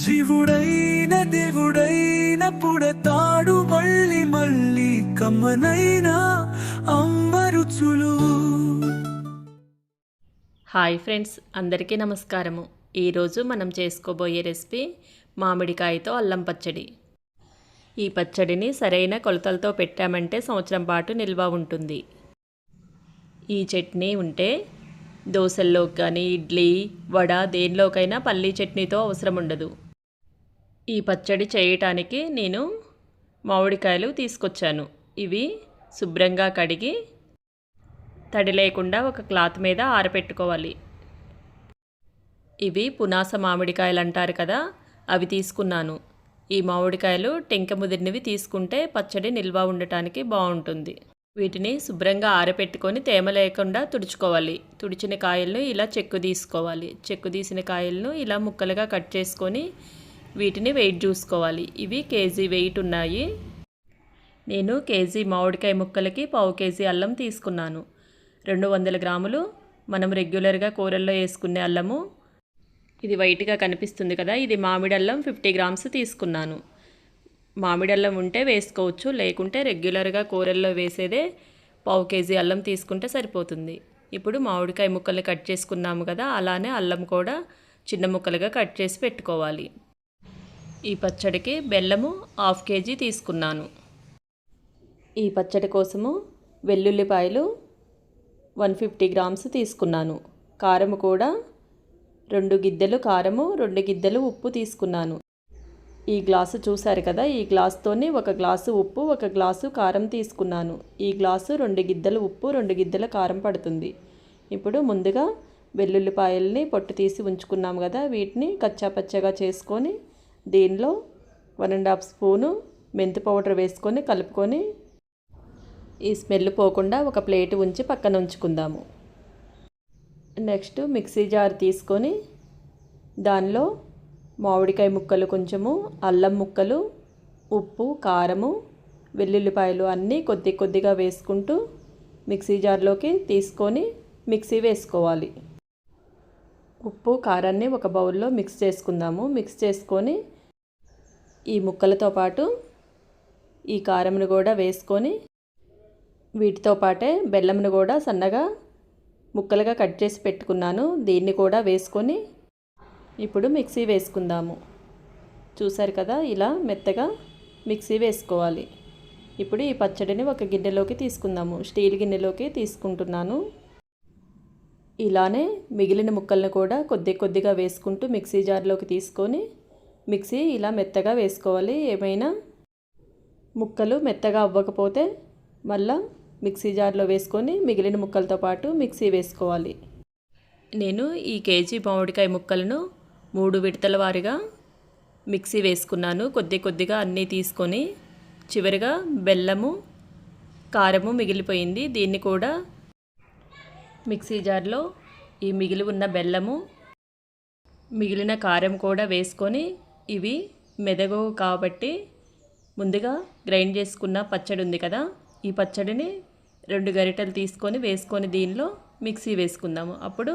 జీవుడైన దేవుడైన పుడతాడు మళ్ళీ మళ్ళీ కమ్మనైన అమ్మ రుచులు హాయ్ ఫ్రెండ్స్ అందరికీ నమస్కారము. ఈరోజు మనం చేసుకోబోయే రెసిపీ మామిడికాయతో అల్లం పచ్చడి. ఈ పచ్చడిని సరైన కొలతలతో పెట్టామంటే సంవత్సరం పాటు నిల్వ ఉంటుంది. ఈ చట్నీ ఉంటే దోశల్లోకి కానీ ఇడ్లీ వడ దేనిలోకైనా పల్లీ చట్నీతో అవసరం ఉండదు ఈ పచ్చడి చేయటానికి నేను మామిడికాయలు తీసుకొచ్చాను. ఇవి శుభ్రంగా కడిగి తడి లేకుండా ఒక క్లాత్ మీద ఆరపెట్టుకోవాలి. ఇవి పునాస మామిడికాయలు అంటారు కదా అవి తీసుకున్నాను. ఈ మామిడికాయలు టెంక ముదిరినవి తీసుకుంటే పచ్చడి నిల్వ ఉండటానికి బాగుంటుంది. వీటిని శుభ్రంగా ఆరపెట్టుకొని తేమ లేకుండా తుడుచుకోవాలి. తుడిచిన కాయలను ఇలా చెక్కు తీసుకోవాలి. చెక్కు తీసిన కాయలను ఇలా ముక్కలుగా కట్ చేసుకొని వీటిని వెయిట్ చూసుకోవాలి. ఇవి కేజీ వెయిట్ ఉన్నాయి. నేను కేజీ మామిడికాయ ముక్కలకి పావు కేజీ అల్లం తీసుకున్నాను. రెండు వందల గ్రాములు మనం రెగ్యులర్గా కూరల్లో వేసుకునే అల్లము. ఇది వైట్గా కనిపిస్తుంది కదా ఇది మామిడి అల్లం ఫిఫ్టీ గ్రామ్స్ తీసుకున్నాను. మామిడి అల్లం ఉంటే వేసుకోవచ్చు లేకుంటే రెగ్యులర్గా కూరల్లో వేసేదే పావు కేజీ అల్లం తీసుకుంటే సరిపోతుంది. ఇప్పుడు మామిడికాయ ముక్కలు కట్ చేసుకున్నాము కదా అలానే అల్లం కూడా చిన్న ముక్కలుగా కట్ చేసి పెట్టుకోవాలి. ఈ పచ్చడికి బెల్లము హాఫ్ కేజీ తీసుకున్నాను. ఈ పచ్చడి కోసము వెల్లుల్లిపాయలు వన్ ఫిఫ్టీ గ్రామ్స్ తీసుకున్నాను. కారము కూడా రెండు గిద్దెలు కారము రెండు గిద్దెలు ఉప్పు తీసుకున్నాను. ఈ గ్లాసు చూశారు కదా? ఈ గ్లాస్తోని ఒక గ్లాసు ఉప్పు ఒక గ్లాసు కారం తీసుకున్నాను. ఈ గ్లాసు రెండు గిద్దెలు ఉప్పు రెండు గిద్దెల కారం పడుతుంది. ఇప్పుడు ముందుగా వెల్లుల్లిపాయల్ని పొట్టు తీసి ఉంచుకున్నాము కదా? వీటిని కచ్చాపచ్చగా చేసుకొని దీనిలో వన్ అండ్ హాఫ్ స్పూను మెంతి పౌడర్ వేసుకొని కలుపుకొని ఈ స్మెల్ పోకుండా ఒక ప్లేట్ ఉంచి పక్కన ఉంచుకుందాము. నెక్స్ట్ మిక్సీ జార్ తీసుకొని దానిలో మామిడికాయ ముక్కలు కొంచెము అల్లం ముక్కలు ఉప్పు కారము వెల్లుల్లిపాయలు అన్నీ కొద్ది కొద్దిగా వేసుకుంటూ మిక్సీ జార్లోకి తీసుకొని మిక్సీ వేసుకోవాలి. ఉప్పు కారాన్ని ఒక బౌల్లో మిక్స్ చేసుకుందాము. మిక్స్ చేసుకొని ఈ ముక్కలతో పాటు ఈ కారంను కూడా వేసుకొని వీటితో పాటే బెల్లంను కూడా సన్నగా ముక్కలుగా కట్ చేసి పెట్టుకున్నాను. దీన్ని కూడా వేసుకొని ఇప్పుడు మిక్సీ వేసుకుందాము. చూసారు కదా ఇలా మెత్తగా మిక్సీ వేసుకోవాలి. ఇప్పుడు ఈ పచ్చడిని ఒక గిన్నెలోకి తీసుకుందాము. స్టీల్ గిన్నెలోకి తీసుకుంటున్నాను. ఇలానే మిగిలిన ముక్కలను కూడా కొద్ది కొద్దిగా వేసుకుంటూ మిక్సీ జార్లోకి తీసుకొని మిక్సీ ఇలా మెత్తగా వేసుకోవాలి. ఏమైనా ముక్కలు మెత్తగా అవ్వకపోతే మళ్ళా మిక్సీ జార్లో వేసుకొని మిగిలిన ముక్కలతో పాటు మిక్సీ వేసుకోవాలి. నేను ఈ కేజీ మామిడికాయ ముక్కలను మూడు విడతల వారిగా మిక్సీ వేసుకున్నాను. కొద్ది కొద్దిగా అన్నీ తీసుకొని చివరిగా బెల్లము కారము మిగిలిపోయింది. దీన్ని కూడా మిక్సీ జార్లో ఈ మిగిలి ఉన్న బెల్లము మిగిలిన కారం కూడా వేసుకొని ఇవి మెదగవు కాబట్టి ముందుగా గ్రైండ్ చేసుకున్న పచ్చడి ఉంది కదా ఈ పచ్చడిని రెండు గరిటెలు తీసుకొని వేసుకొని దీనిలో మిక్సీ వేసుకుందాము. అప్పుడు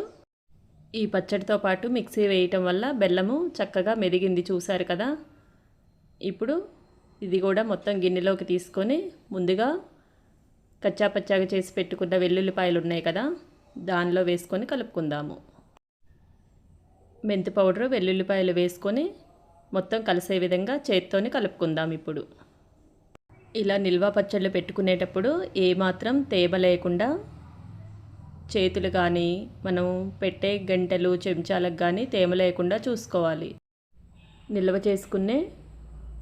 ఈ పచ్చడితో పాటు మిక్సీ వేయటం వల్ల బెల్లము చక్కగా మెదిగింది చూశారు కదా? ఇప్పుడు ఇది కూడా మొత్తం గిన్నెలోకి తీసుకొని ముందుగా కచ్చా పచ్చాగా చేసి పెట్టుకున్న వెల్లుల్లిపాయలు ఉన్నాయి కదా దానిలో వేసుకొని కలుపుకుందాము. మెంతి పౌడర్ వెల్లుల్లిపాయలు వేసుకొని మొత్తం కలిసే విధంగా చేత్తోని కలుపుకుందాం ఇప్పుడు. ఇలా నిల్వ పచ్చళ్ళు పెట్టుకునేటప్పుడు ఏమాత్రం తేమ లేకుండా చేతులు కానీ మనం పెట్టే గంటలు చెంచాలకు కానీ తేమ లేకుండా చూసుకోవాలి. నిల్వ చేసుకునే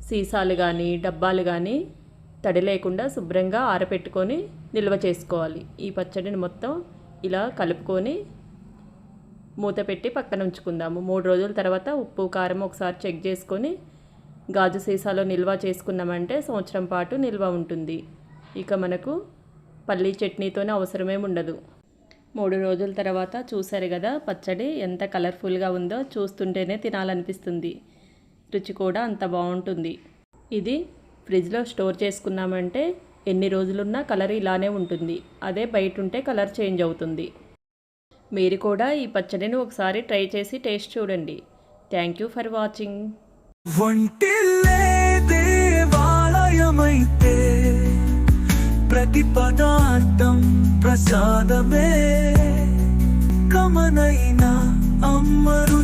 సీసాలు కానీ డబ్బాలు కానీ తడి లేకుండా శుభ్రంగా ఆరపెట్టుకొని నిల్వ చేసుకోవాలి. ఈ పచ్చడిని మొత్తం ఇలా కలుపుకొని మూత పెట్టి పక్కన ఉంచుకుందాము. మూడు రోజుల తర్వాత ఉప్పు కారం ఒకసారి చెక్ చేసుకొని గాజు సీసాలో నిల్వ చేసుకున్నామంటే సంవత్సరం పాటు నిల్వ ఉంటుంది. ఇక మనకు పల్లీ చట్నీతోనే అవసరమేం ఉండదు. మూడు రోజుల తర్వాత చూసారు కదా పచ్చడి ఎంత కలర్ఫుల్గా ఉందో చూస్తుంటేనే తినాలనిపిస్తుంది. రుచి కూడా అంత బాగుంటుంది. ఇది ఫ్రిడ్జ్లో స్టోర్ చేసుకున్నామంటే ఎన్ని రోజులున్నా కలర్ ఇలానే ఉంటుంది. అదే బయట ఉంటే కలర్ చేంజ్ అవుతుంది. మీరు కూడా ఈ పచ్చడిని ఒకసారి ట్రై చేసి టేస్ట్ చూడండి. Thank you for watching. ప్రతి పదార్థం ప్రసాదమే. కమనైనా అమ్మరు